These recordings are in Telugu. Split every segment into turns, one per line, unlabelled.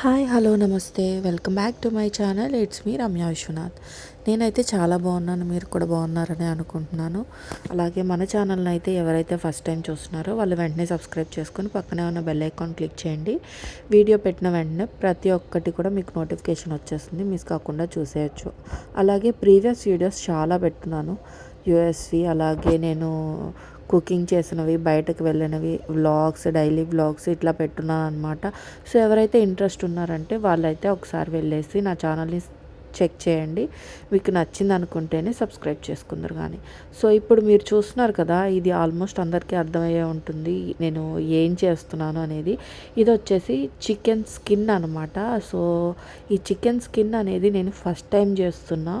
హాయ్ హలో నమస్తే. Welcome back to my channel. It's me Ramya Vishwanath. నేనైతే చాలా బాగున్నాను. మీరు కూడా బాగున్నారని అనుకుంటున్నాను. అలాగే మన ఛానల్ని అయితే ఎవరైతే ఫస్ట్ టైం చూస్తున్నారో వాళ్ళు వెంటనే సబ్స్క్రైబ్ చేసుకొని పక్కనే ఉన్న బెల్ ఐకాన్ క్లిక్ చేయండి. వీడియో పెట్టిన వెంటనే ప్రతి ఒక్కటి కూడా మీకు నోటిఫికేషన్ వచ్చేస్తుంది. మిస్ కాకుండా చూసేయచ్చు. అలాగే ప్రీవియస్ వీడియోస్ చాలా పెట్టున్నాను. యుఎస్వి అలాగే నేను కుకింగ్ చేసినవి బయటకు వెళ్ళినవి వ్లాగ్స్ డైలీ వ్లాగ్స్ ఇట్లా పెట్టున్నాను అనమాట సో ఎవరైతే ఇంట్రెస్ట్ ఉన్నారంటే వాళ్ళైతే ఒకసారి వెళ్ళేసి నా ఛానల్ని చెక్ చేయండి. మీకు నచ్చింది అనుకుంటేనే సబ్స్క్రైబ్ చేసుకుందరు కానీ. సో ఇప్పుడు మీరు చూస్తున్నారు కదా ఇది ఆల్మోస్ట్ అందరికీ అర్థమయ్యే ఉంటుంది నేను ఏం చేస్తున్నాను అనేది. ఇది వచ్చేసి చికెన్ స్కిన్ అనమాట సో ఈ చికెన్ స్కిన్ అనేది నేను ఫస్ట్ టైం చేస్తున్నా.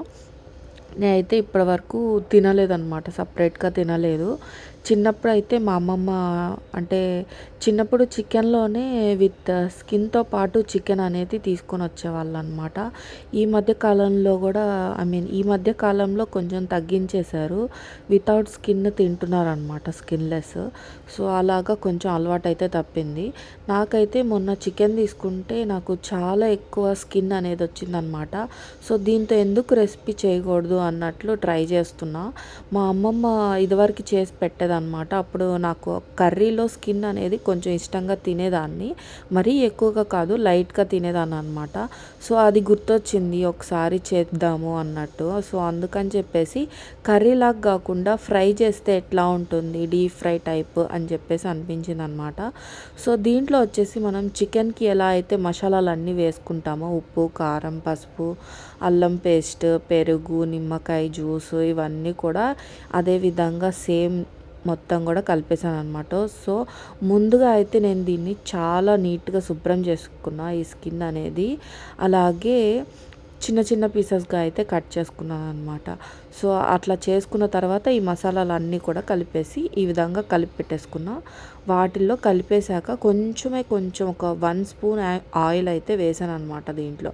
నేనైతే ఇప్పటివరకు తినలేదన్నమాట సపరేట్గా తినలేదు. చిన్నప్పుడు అయితే మా అమ్మమ్మ అంటే చిన్నప్పుడు చికెన్లోనే విత్ స్కిన్తో పాటు చికెన్ అనేది తీసుకొని వచ్చేవాళ్ళు అనమాట ఈ మధ్య కాలంలో కూడా ఐ మీన్ ఈ మధ్య కాలంలో కొంచెం తగ్గించేశారు. వితౌట్ స్కిన్ తింటున్నారు అనమాట స్కిన్లెస్. సో అలాగా కొంచెం అలవాటు అయితే తప్పింది. నాకైతే మొన్న చికెన్ తీసుకుంటే నాకు చాలా ఎక్కువ స్కిన్ అనేది వచ్చిందనమాట. సో దీంతో ఎందుకు రెసిపీ చేయకూడదు అన్నట్లు ట్రై చేస్తున్నా. మా అమ్మమ్మ ఇదివరకు చేసి పెట్టేదన్నమాట అప్పుడు నాకు కర్రీలో స్కిన్ అనేది కొంచెం ఇష్టంగా తినేదాన్ని. మరీ ఎక్కువగా కాదు లైట్గా తినేదాన్ని అనమాట సో అది గుర్తొచ్చింది ఒకసారి చేద్దాము అన్నట్టు. సో అందుకని చెప్పేసి కర్రీలాగా కాకుండా ఫ్రై చేస్తే ఎట్లా ఉంటుంది డీప్ ఫ్రై టైప్ అని చెప్పేసి అనిపించింది అనమాట సో దీంట్లో వచ్చేసి మనం చికెన్కి ఎలా అయితే మసాలాలు అన్నీ వేసుకుంటామో ఉప్పు కారం పసుపు అల్లం పేస్ట్ పెరుగు నిమ్మకాయ జ్యూస్ ఇవన్నీ కూడా అదే విధంగా సేమ్ మొత్తం కూడా కలిపేసాను అనమాట సో ముందుగా అయితే నేను దీన్ని చాలా నీట్గా శుభ్రం చేసుకున్నా ఈ స్కిన్ అనేది. అలాగే చిన్న చిన్న పీసెస్గా అయితే కట్ చేసుకున్నాను అనమాట సో అట్లా చేసుకున్న తర్వాత ఈ మసాలాలు అన్నీ కూడా కలిపేసి ఈ విధంగా కలిపి పెట్టేసుకున్నా. వాటిల్లో కలిపేశాక కొంచెమే కొంచెం ఒక వన్ స్పూన్ ఆయిల్ అయితే వేసాను అనమాట దీంట్లో.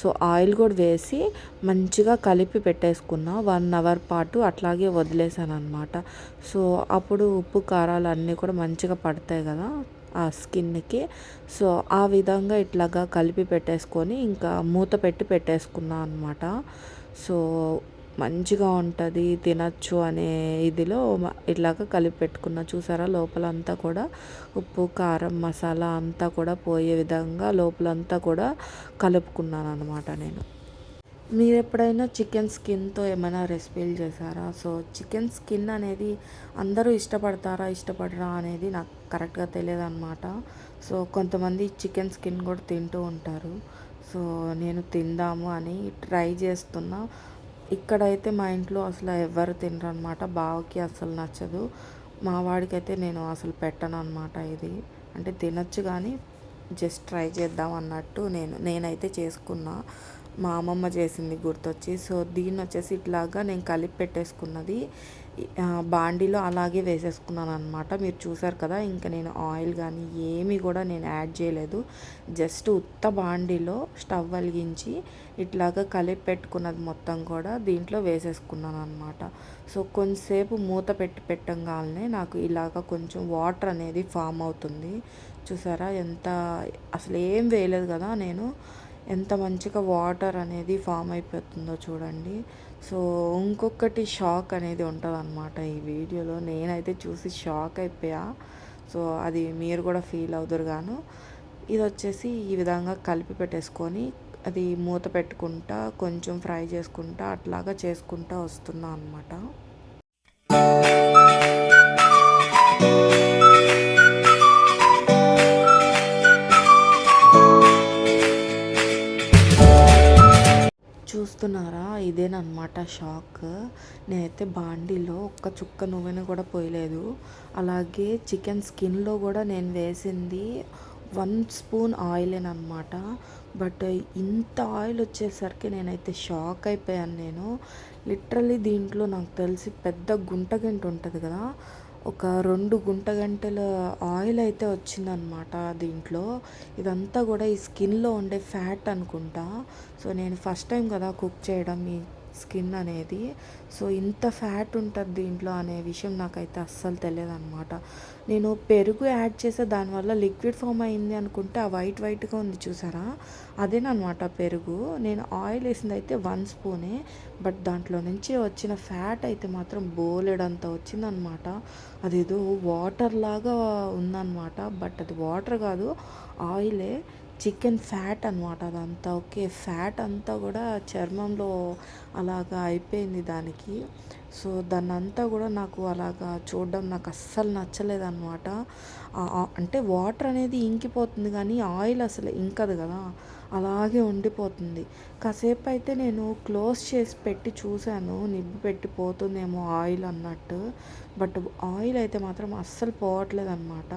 సో ఆయిల్ కూడా వేసి మంచిగా కలిపి పెట్టేసుకున్న. వన్ అవర్ పాటు అట్లాగే వదిలేసాను అనమాట సో అప్పుడు ఉప్పు కారాలు అన్నీ కూడా మంచిగా పడతాయి కదా. ఆ స్కిన్కి. సో ఆ విధంగా ఇట్లాగా కలిపి పెట్టేసుకొని ఇంకా మూత పెట్టి పెట్టేసుకున్నాను అనమాట సో మంచిగా ఉంటుంది తినచ్చు అనే ఇదిలో ఇట్లాగా కలిపి పెట్టుకున్న. చూసారా లోపలంతా కూడా ఉప్పు కారం మసాలా అంతా కూడా పోయే విధంగా లోపలంతా కూడా కలుపుకున్నాను అనమాట నేను. మీరు ఎప్పుడైనా చికెన్ స్కిన్తో ఏమైనా రెసిపీలు చేశారా? సో చికెన్ స్కిన్ అనేది అందరూ ఇష్టపడతారా ఇష్టపడరా అనేది నాకు కరెక్ట్గా తెలియదు అనమాట సో కొంతమంది చికెన్ స్కిన్ కూడా తింటూ ఉంటారు. సో నేను తిందాము అని ట్రై చేస్తున్నా. ఇక్కడైతే మా ఇంట్లో అసలు ఎవరు తినరు అనమాట బావకి అసలు నచ్చదు. మా వాడికైతే నేను అసలు పెట్టను అనమాట ఇది. అంటే తినచ్చు కానీ జస్ట్ ట్రై చేద్దాం అన్నట్టు నేను నేనైతే చేసుకున్నా. మా అమ్మమ్మ చేసింది గుర్తొచ్చి. సో దీన్ని వచ్చేసి ఇట్లాగా నేను కలిపి పెట్టేసుకున్నది. బాండీలో అలాగే వేసేసుకున్నాను అనమాట మీరు చూసారు కదా ఇంకా నేను ఆయిల్ కానీ ఏమీ కూడా నేను యాడ్ చేయలేదు. జస్ట్ ఉత్త బాండీలో స్టవ్ వెలిగించి ఇట్లాగా కలిపి పెట్టుకున్నది మొత్తం కూడా దీంట్లో వేసేసుకున్నాను అనమాట సో కొంతసేపు మూత పెట్టి పెట్టంగానే నాకు ఇలాగ కొంచెం వాటర్ అనేది ఫామ్ అవుతుంది. చూసారా ఎంత అసలు ఏం వేయలేదు కదా నేను. ఎంత మంచిగా వాటర్ అనేది ఫామ్ అయిపోతుందో చూడండి. సో ఇంకొకటి షాక్ అనేది ఉంటుంది అనమాట ఈ వీడియోలో. నేనైతే చూసి షాక్ అయిపోయా. సో అది మీరు కూడా ఫీల్ అవుతారు గాను. ఇది వచ్చేసి ఈ విధంగా కలిపి పెట్టేసుకొని అది మూత పెట్టుకుంటా కొంచెం ఫ్రై చేసుకుంటా అట్లాగా చేసుకుంటా వస్తున్నా అనమాట చూస్తున్నారా? ఇదేనమాట షాక్. నేనైతే బాండీలో ఒక్క చుక్క నువ్వెన కూడా పోయలేదు. అలాగే చికెన్ స్కిన్లో కూడా నేను వేసింది వన్ స్పూన్ ఆయిలేనమాట బట్ ఇంత ఆయిల్ వచ్చేసరికి నేనైతే షాక్ అయిపోయాను నేను. లిటరలీ దీంట్లో నాకు తెలిసి పెద్ద గుంట గంట ఉంటుంది కదా. ఒక రెండు గుంట గంటల ఆయిల్ అయితే వచ్చిందనమాట దీంట్లో. ఇదంతా కూడా ఈ స్కిన్లో ఉండే ఫ్యాట్ అనుకుంటా. సో నేను ఫస్ట్ టైం కదా కుక్ చేయడం స్కిన్ అనేది. సో ఇంత ఫ్యాట్ ఉంటుంది దీంట్లో అనే విషయం నాకైతే అస్సలు తెలియదు అనమాట నేను పెరుగు యాడ్ చేసే దానివల్ల లిక్విడ్ ఫామ్ అయింది అనుకుంటే ఆ వైట్ వైట్గా ఉంది చూసారా? అదేనమాట పెరుగు. నేను ఆయిల్ వేసింది అయితే వన్ స్పూనే బట్ దాంట్లో నుంచి వచ్చిన ఫ్యాట్ అయితే మాత్రం బోలెడంత వచ్చిందనమాట అదేదో వాటర్ లాగా ఉందన్నమాట బట్ అది వాటర్ కాదు ఆయిలే. చికెన్ ఫ్యాట్ అనమాట అదంతా. ఓకే ఫ్యాట్ అంతా కూడా చర్మంలో అలాగా అయిపోయింది దానికి. సో దాన్ని అంతా కూడా నాకు అలాగా చూడడం నాకు అస్సలు నచ్చలేదు అనమాట అంటే వాటర్ అనేది ఇంకిపోతుంది కానీ ఆయిల్ అసలు ఇంకదు కదా. అలాగే ఉండిపోతుంది. కాసేపు అయితే నేను క్లోజ్ చేసి పెట్టి చూశాను. నిబ్బు పెట్టి పోతుందేమో ఆయిల్ అన్నట్టు. బట్ ఆయిల్ అయితే మాత్రం అస్సలు పోవట్లేదు అనమాట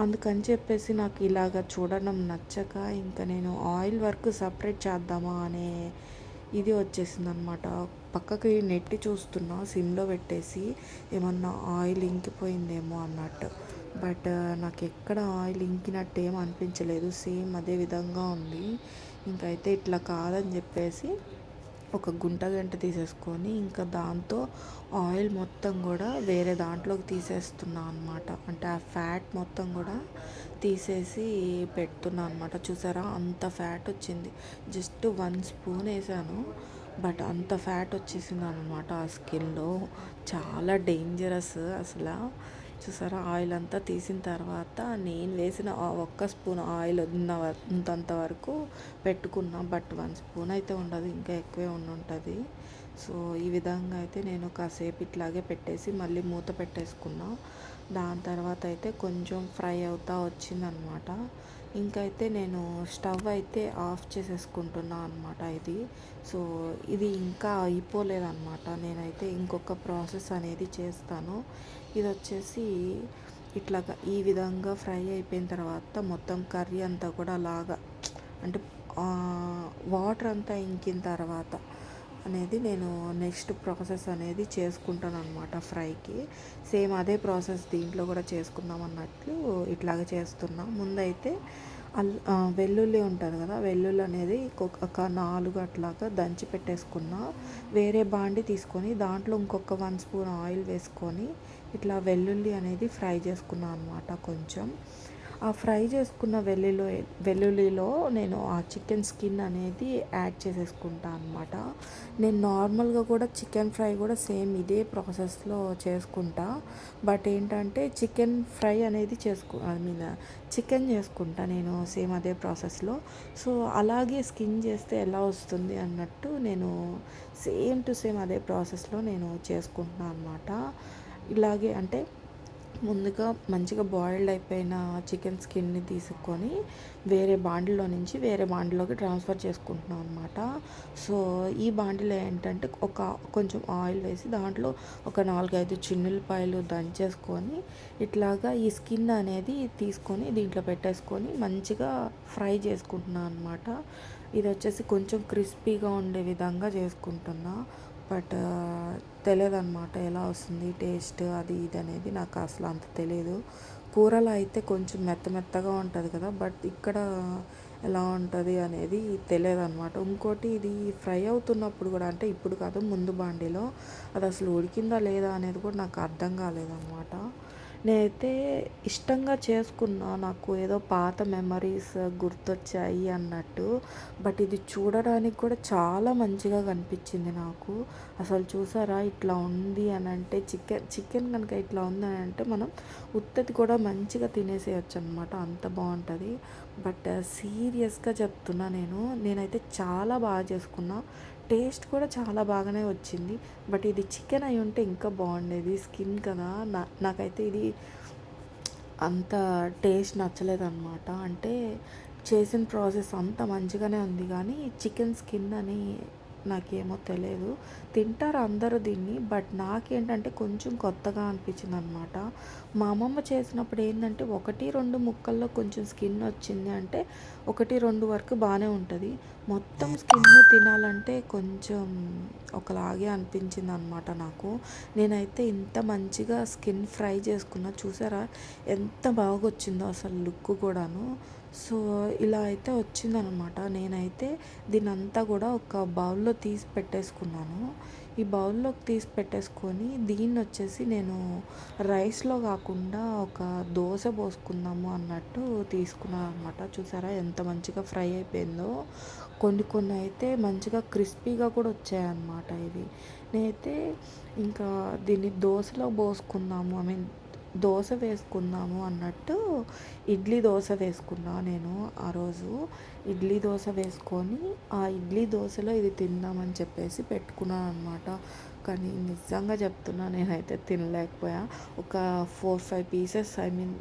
అందుకని చెప్పేసి నాకు ఇలాగ చూడడం నచ్చక ఇంకా నేను ఆయిల్ వర్క్ సపరేట్ చేద్దామా అనే ఇది వచ్చేసింది అనమాట పక్కకి నెట్టి చూస్తున్నా సిమ్లో పెట్టేసి ఏమన్నా ఆయిల్ ఇంకిపోయిందేమో అన్నట్టు. బట్ నాకు ఎక్కడ ఆయిల్ ఇంకినట్టు ఏం అనిపించలేదు. సేమ్ అదే విధంగా ఉంది. ఇంకైతే ఇట్లా కాదని చెప్పేసి ఒక గుంట గంట తీసేసుకొని ఇంకా దాంతో ఆయిల్ మొత్తం కూడా వేరే దాంట్లోకి తీసేస్తున్నా అనమాట అంటే ఆ ఫ్యాట్ మొత్తం కూడా తీసేసి పెడుతున్నా అనమాట చూసారా? అంత ఫ్యాట్ వచ్చింది. జస్ట్ వన్ స్పూన్ వేసాను. బట్ అంత ఫ్యాట్ వచ్చేసింది అనమాట ఆ స్కిన్లో. చాలా డేంజరస్ అసలు. చూసారా ఆయిల్ అంతా తీసిన తర్వాత నేను వేసిన ఒక్క స్పూన్ ఆయిల్ ఉన్న ఉన్నంత వరకు పెట్టుకున్నా బట్ వన్ స్పూన్ అయితే ఉండదు ఇంకా ఎక్కువే ఉండుంటుంది. సో ఈ విధంగా అయితే నేను కాసేపు ఇట్లాగే పెట్టేసి మళ్ళీ మూత పెట్టేసుకున్నా. దాని తర్వాత అయితే కొంచెం ఫ్రై అవుతా వచ్చిందనమాట. ఇంకైతే నేను స్టవ్ అయితే ఆఫ్ చేసేసుకుంటున్నా అనమాట ఇది. సో ఇది ఇంకా అయిపోలేదన్నమాట నేనైతే ఇంకొక ప్రాసెస్ అనేది చేస్తాను. ఇది వచ్చేసి ఇట్లాగా ఈ విధంగా ఫ్రై అయిపోయిన తర్వాత మొత్తం కర్రీ అంతా కూడా అలాగా అంటే వాటర్ అంతా ఇంకిన తర్వాత అనేది నేను నెక్స్ట్ ప్రాసెస్ అనేది చేసుకుంటాను అనమాట ఫ్రైకి. సేమ్ అదే ప్రాసెస్ దీంట్లో కూడా చేసుకుందాం అన్నట్లు ఇట్లాగే చేస్తున్నా. ముందైతే అల్ వెల్లుల్లి ఉంటుంది కదా వెల్లుల్లి అనేది ఒక నాలుగు అట్లాగా దంచి పెట్టేసుకున్న. వేరే బాండి తీసుకొని దాంట్లో ఇంకొక వన్ స్పూన్ ఆయిల్ వేసుకొని ఇట్లా వెల్లుల్లి అనేది ఫ్రై చేసుకున్నాను అనమాట కొంచెం. ఆ ఫ్రై చేసుకున్న వెల్లుల్లి వెల్లుల్లిలో నేను ఆ చికెన్ స్కిన్ అనేది యాడ్ చేసేసుకుంటాను అనమాట నేను నార్మల్గా కూడా చికెన్ ఫ్రై కూడా సేమ్ ఇదే ప్రాసెస్లో చేసుకుంటా. బట్ ఏంటంటే చికెన్ ఫ్రై అనేది చేసుకు ఐ మీన్ చికెన్ చేసుకుంటా నేను సేమ్ అదే ప్రాసెస్లో. సో అలాగే స్కిన్ చేస్తే ఎలా వస్తుంది అన్నట్టు నేను సేమ్ టు సేమ్ అదే ప్రాసెస్లో నేను చేసుకుంటున్నాను అనమాట ఇలాగే అంటే ముందుగా మంచిగా బాయిల్డ్ అయిపోయిన చికెన్ స్కిన్ని తీసుకొని వేరే బాండిలో నుంచి వేరే బాండిలోకి ట్రాన్స్ఫర్ చేసుకుంటున్నాం అనమాట సో ఈ బాండిలో ఏంటంటే ఒక కొంచెం ఆయిల్ వేసి దాంట్లో ఒక నాలుగైదు చిన్నులపాయలు దంచేసుకొని ఇట్లాగా ఈ స్కిన్ అనేది తీసుకొని దీంట్లో పెట్టేసుకొని మంచిగా ఫ్రై చేసుకుంటున్నాను అనమాట ఇది వచ్చేసి కొంచెం క్రిస్పీగా ఉండే విధంగా చేసుకుంటున్నా. బట్ తెలియదు అనమాట ఎలా వస్తుంది టేస్ట్ అది ఇది అనేది నాకు అసలు అంత తెలియదు కూరలో అయితే కొంచెం మెత్త మెత్తగా ఉంటుంది కదా బట్ ఇక్కడ ఎలా ఉంటుంది అనేది తెలియదు అనమాట ఇంకోటి ఇది ఫ్రై అవుతున్నప్పుడు కూడా అంటే ఇప్పుడు కాదు ముందు బాండీలో అది అసలు ఉడికిందా లేదా అనేది కూడా నాకు అర్థం కాలేదన్నమాట. నేనైతే ఇష్టంగా చేసుకున్నా. నాకు ఏదో పాత మెమరీస్ గుర్తొచ్చాయి అన్నట్టు. బట్ ఇది చూడడానికి కూడా చాలా మంచిగా కనిపించింది నాకు. అసలు చూసారా? ఇట్లా ఉంది అని అంటే చికెన్ చికెన్ కనుక ఇట్లా ఉంది అని అంటే మనం ఉత్తది కూడా మంచిగా తినేసేయచ్చు అనమాట అంత బాగుంటుంది. బట్ సీరియస్గా uh, చెప్తున్నా నేను. నేనైతే చాలా బాగా చేసుకున్నా. టేస్ట్ కూడా చాలా బాగానే వచ్చింది. బట్ ఇది చికెన్ అయి ఉంటే ఇంకా బాగుండేది. స్కిన్ కదా. నా నాకైతే ఇది అంత టేస్ట్ నచ్చలేదు అనమాట అంటే చేసిన ప్రాసెస్ అంత మంచిగానే ఉంది. కానీ చికెన్ స్కిన్ అని నాకేమో తెలియదు తింటారు అందరూ దీన్ని బట్ నాకేంటంటే కొంచెం కొత్తగా అనిపించింది అనమాట మా అమ్మమ్మ చేసినప్పుడు ఏంటంటే ఒకటి రెండు ముక్కల్లో కొంచెం స్కిన్ వచ్చింది అంటే ఒకటి రెండు వరకు బాగానే ఉంటుంది. మొత్తం స్కిన్ తినాలంటే కొంచెం ఒకలాగే అనిపించింది అనమాట నాకు. నేనైతే ఇంత మంచిగా స్కిన్ ఫ్రై చేసుకున్నా చూసారా? ఎంత బాగా వచ్చిందో అసలు లుక్ కూడాను. సో ఇలా అయితే వచ్చిందనమాట నేనైతే దీనంతా కూడా ఒక బౌల్లో తీసి పెట్టేసుకున్నాను. ఈ బౌల్లోకి తీసి పెట్టేసుకొని దీన్ని వచ్చేసి నేను రైస్లో కాకుండా ఒక దోశ పోసుకుందాము అన్నట్టు తీసుకున్నాను అనమాట చూసారా ఎంత మంచిగా ఫ్రై అయిపోయిందో. కొన్ని కొన్ని అయితే మంచిగా క్రిస్పీగా కూడా వచ్చాయన్నమాట ఇవి. నేనైతే ఇంకా దీన్ని దోశలో పోసుకుందాము. ఐ మీన్ దోశ వేసుకుందాము అన్నట్టు ఇడ్లీ దోశ వేసుకున్నా నేను ఆ రోజు. ఇడ్లీ దోశ వేసుకొని ఆ ఇడ్లీ దోశలో ఇది తిందామని చెప్పేసి పెట్టుకున్నాను అనమాట కానీ నిజంగా చెప్తున్నా నేనైతే తినలేకపోయా. ఒక four five pieces I mean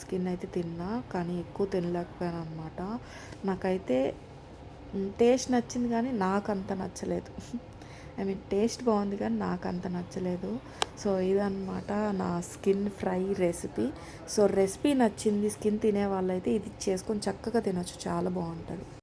skin అయితే తిన్నా కానీ ఎక్కువ తినలేకపోయాను అనమాట నాకైతే టేస్ట్ నచ్చింది కానీ నాకు అంత నచ్చలేదు. ఐ మీన్ టేస్ట్ బాగుంది కానీ నాకు అంత నచ్చలేదు. సో ఇదనమాట నా skin fry recipe so recipe నచ్చింది స్కిన్ తినే వాళ్ళైతే ఇది చేసుకొని చక్కగా తినొచ్చు. చాలా బాగుంటుంది.